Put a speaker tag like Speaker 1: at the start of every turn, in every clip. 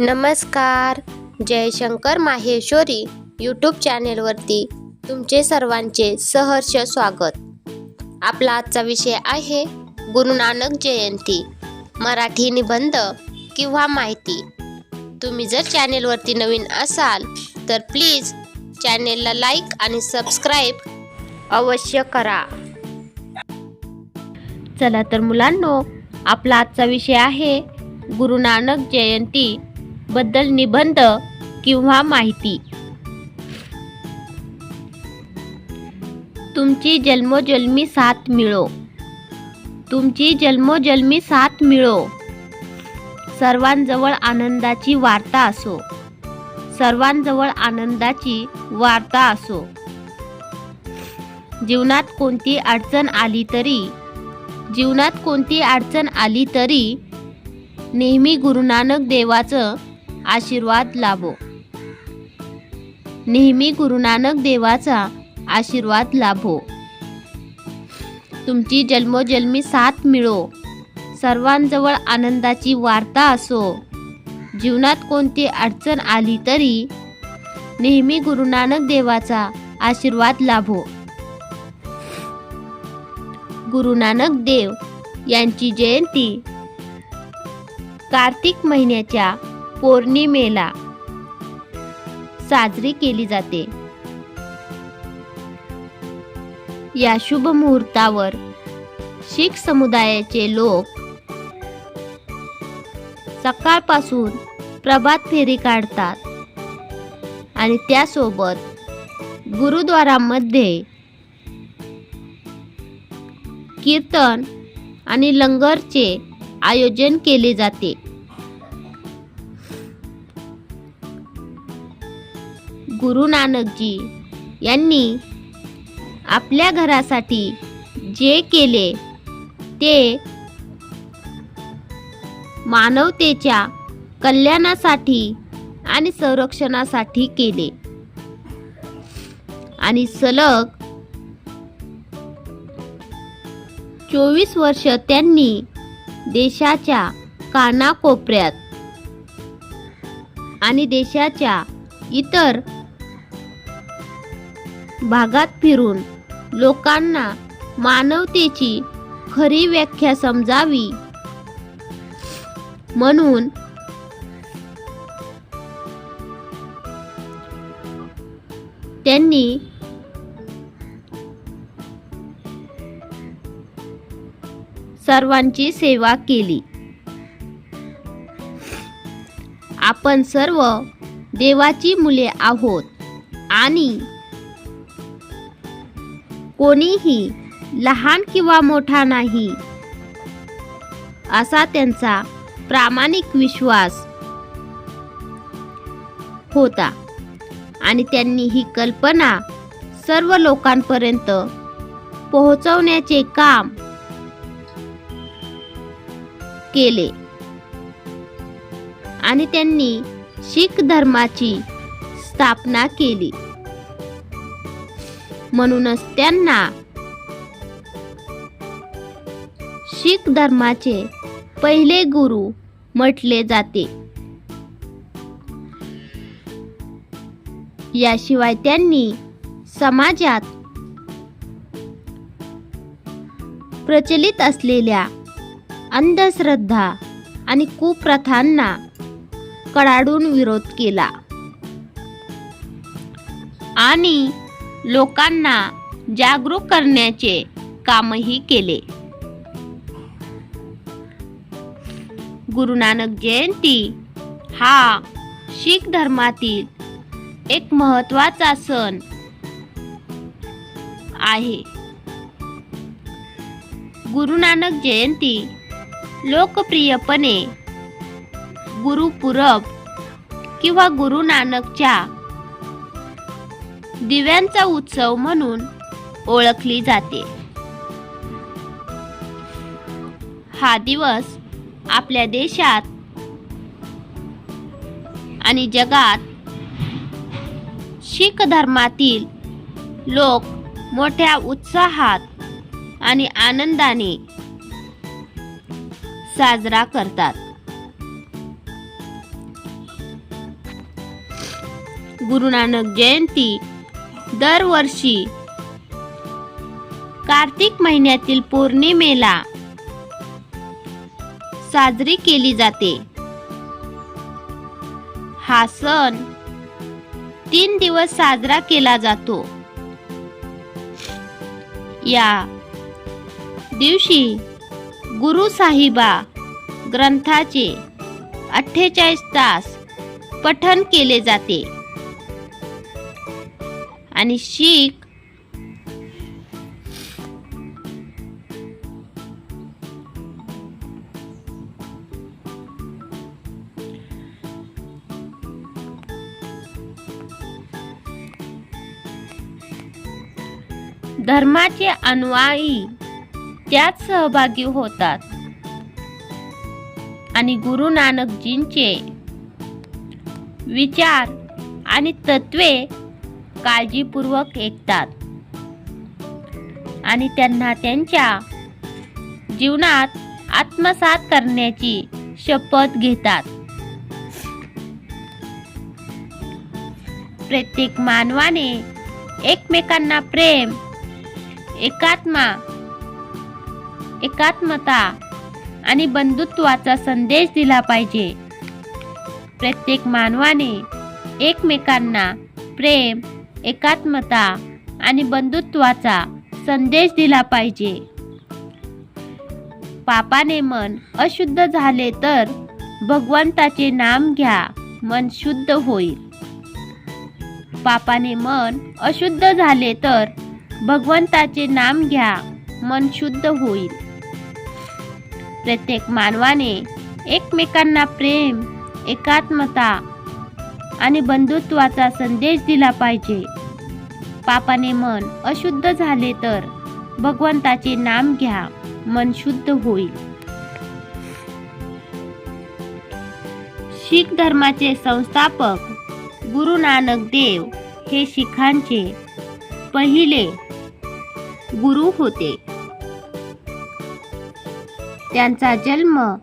Speaker 1: नमस्कार. जयशंकर माहेश्वरी यूट्यूब चॅनेलवरती तुमचे सर्वांचे सहर्ष स्वागत. आपला आजचा विषय आहे गुरु नानक जयंती. मराठी निबंध किंवा माहिती. तुम्ही जर चॅनेलवरती नवीन असाल तर प्लीज चॅनेलला लाईक आणि सबस्क्राईब अवश्य करा. चला तर मुलांनो आपला आजचा विषय आहे गुरु नानक जयंती. बद्दल निबंध किंवा माहिती. तुमची जन्मोजन्मी साथ मिळो. तुमची जन्मोजन्मी साथ मिळो. सर्वांजवळ आनंदाची वार्ता असो. सर्वांजवळ आनंदाची वार्ता असो. जीवनात कोणती अडचण आली तरी जीवनात कोणती अडचण आली तरी नेहमी गुरुनानक देवाचं आशीर्वाद लाभो. नेहमी गुरुनानक देवाचा आशीर्वाद लाभो. तुमची जन्मोजन्मी साथ मिळो. सर्वांजवळ आनंदाची वार्ता असो. जीवनात कोणती अडचण आली तरी नेहमी गुरुनानक देवाचा आशीर्वाद लाभो. गुरुनानक देव यांची जयंती कार्तिक महिन्याच्या पौर्णिमेला साजरी केली जाते. या शुभ मुहूर्तावर शीख समुदायाचे लोक सकाळपासून प्रभात फेरी काढतात आणि त्यासोबत गुरुद्वारामध्ये कीर्तन आणि लंगरचे आयोजन केले जाते. गुरु नानकजी यांनी आपल्या घरासाठी जे केले ते मानवतेच्या कल्याणासाठी आणि संरक्षणासाठी केले. आणि सलग चोवीस वर्ष त्यांनी देशाच्या कानाकोपऱ्यात आणि देशाच्या इतर भागात फिरून लोकांना मानवतेची खरी व्याख्या समजावी. म्हणून त्यांनी सर्वांची सेवा केली. आपण सर्व देवाची मुले आहोत आणि कोणीही लहान किंवा मोठा नाही. असा त्यांचा प्रामाणिक विश्वास होता. आणि त्यांनी ही कल्पना सर्व लोकांपर्यंत पोहोचवण्याचे काम केले. आणि त्यांनी शीख धर्माची स्थापना केली. म्हणूनच त्यांना शीख धर्माचे पहिले गुरु म्हटले जाते. याशिवाय त्यांनी समाजात प्रचलित असलेल्या अंधश्रद्धा आणि कुप्रथांना कडाडून विरोध केला. आणि लोकांना जागरूक करण्याचे कामही केले. गुरु नानक जयंती हा शीख धर्मातील एक महत्त्वाचा सण आहे. गुरु नानक जयंती लोकप्रियपणे गुरुपुरब किंवा गुरु नानकच्या दिव्यांचा उत्सव म्हणून ओळखली जाते. हा दिवस आपल्या देशात आणि जगात शीख धर्मातील लोक मोठ्या उत्साहात आणि आनंदाने साजरा करतात. गुरु नानक जयंती दरवर्षी. कार्तिक महिन्यातील पौर्णिमेला साजरी केली जाते. हा सण तीन दिवस साजरा केला जातो. या दिवशी गुरु साहिबा ग्रंथाचे अठ्ठेचाळीस तास पठन केले जाते. आणि शीख धर्माचे अनुयायी त्यात सहभागी होतात. आणि गुरु नानकजींचे विचार आणि तत्वे काळजीपूर्वक ऐकतात. आणि त्यांना त्यांच्या जीवनात आत्मसात करण्याची शपथ घेतात. प्रत्येक मानवाने एकमेकांना प्रेम एकात्मा एकात्मता आणि बंधुत्वाचा संदेश दिला पाहिजे. प्रत्येक मानवाने एकमेकांना प्रेम एकात्मता आणि बंधुत्वाचा संदेश दिला पाहिजे. पापाने मन अशुद्ध झाले तर भगवंताचे नाम घ्या मन शुद्ध होईल. पापाने मन अशुद्ध झाले तर भगवंताचे नाम घ्या मन शुद्ध होईल. प्रत्येक मानवाने एकमेकांना प्रेम एकात्मता आणि बंधुत्वाचा संदेश दिला पाहिजे. पापाने मन अशुद्ध झाले तर भगवंताचे नाम घ्या मन शुद्ध होईल. शीख धर्माचे संस्थापक गुरु नानक देव हे शिखांचे पहिले गुरु होते. त्यांचा जन्म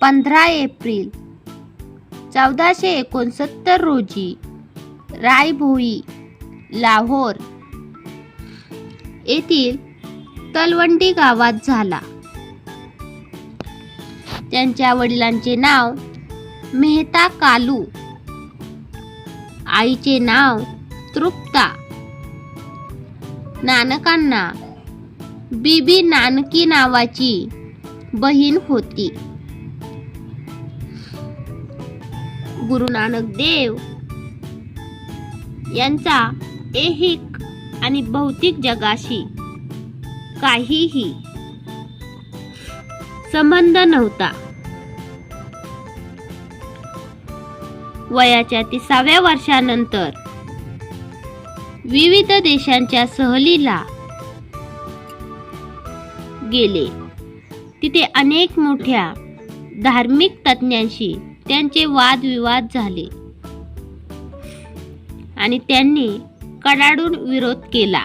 Speaker 1: पंधरा एप्रिल चौदाशे एकोणसत्तर रोजी रायभोई लाहोर येथील तलवंडी गावात झाला. त्यांच्या वडिलांचे नाव मेहता कालू आईचे नाव तृप्ता नानकांना बीबी नानकी नावाची बहीण होती. गुरु नानक देव यांचा ऐहिक आणि भौतिक जगाशी काहीही संबंध नव्हता. वयाच्या तिसाव्या वर्षानंतर विविध देशांच्या सहलीला गेले. तिथे अनेक मोठ्या धार्मिक तज्ज्ञांशी त्यांचे वादविवाद झाले. आणि त्यांनी कडाडून विरोध केला.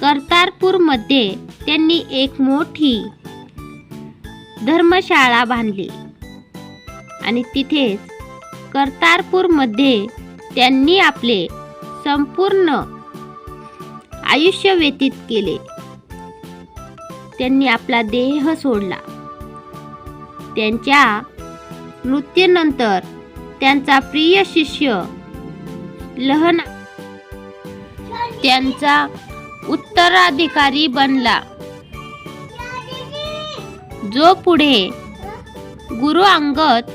Speaker 1: कर्तारपूरमध्ये त्यांनी एक मोठी धर्मशाळा बांधली. आणि तिथेच कर्तारपूरमध्ये त्यांनी आपले संपूर्ण आयुष्य व्यतीत केले. त्यांनी आपला देह सोडला. त्यांच्या मृत्यूनंतर त्यांचा प्रिय शिष्य लहना त्यांचा उत्तराधिकारी बनला. जो पुढे गुरु अंगद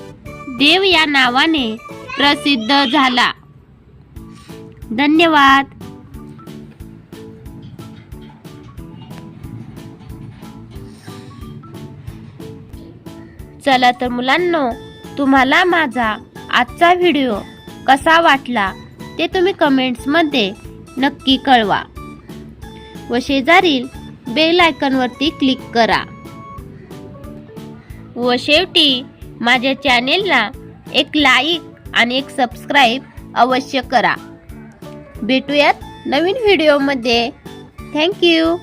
Speaker 1: देव या नावाने प्रसिद्ध झाला. धन्यवाद. चला तर मुलांनो तुम्हाला माझा आजचा व्हिडिओ कसा वाटला ते तुम्ही कमेंट्समध्ये नक्की कळवा. व शेजारील बेल आयकॉनवरती क्लिक करा. व शेवटी माझ्या चॅनेलला एक लाईक आणि एक सबस्क्राईब अवश्य करा. भेटूयात नवीन व्हिडिओमध्ये. थँक्यू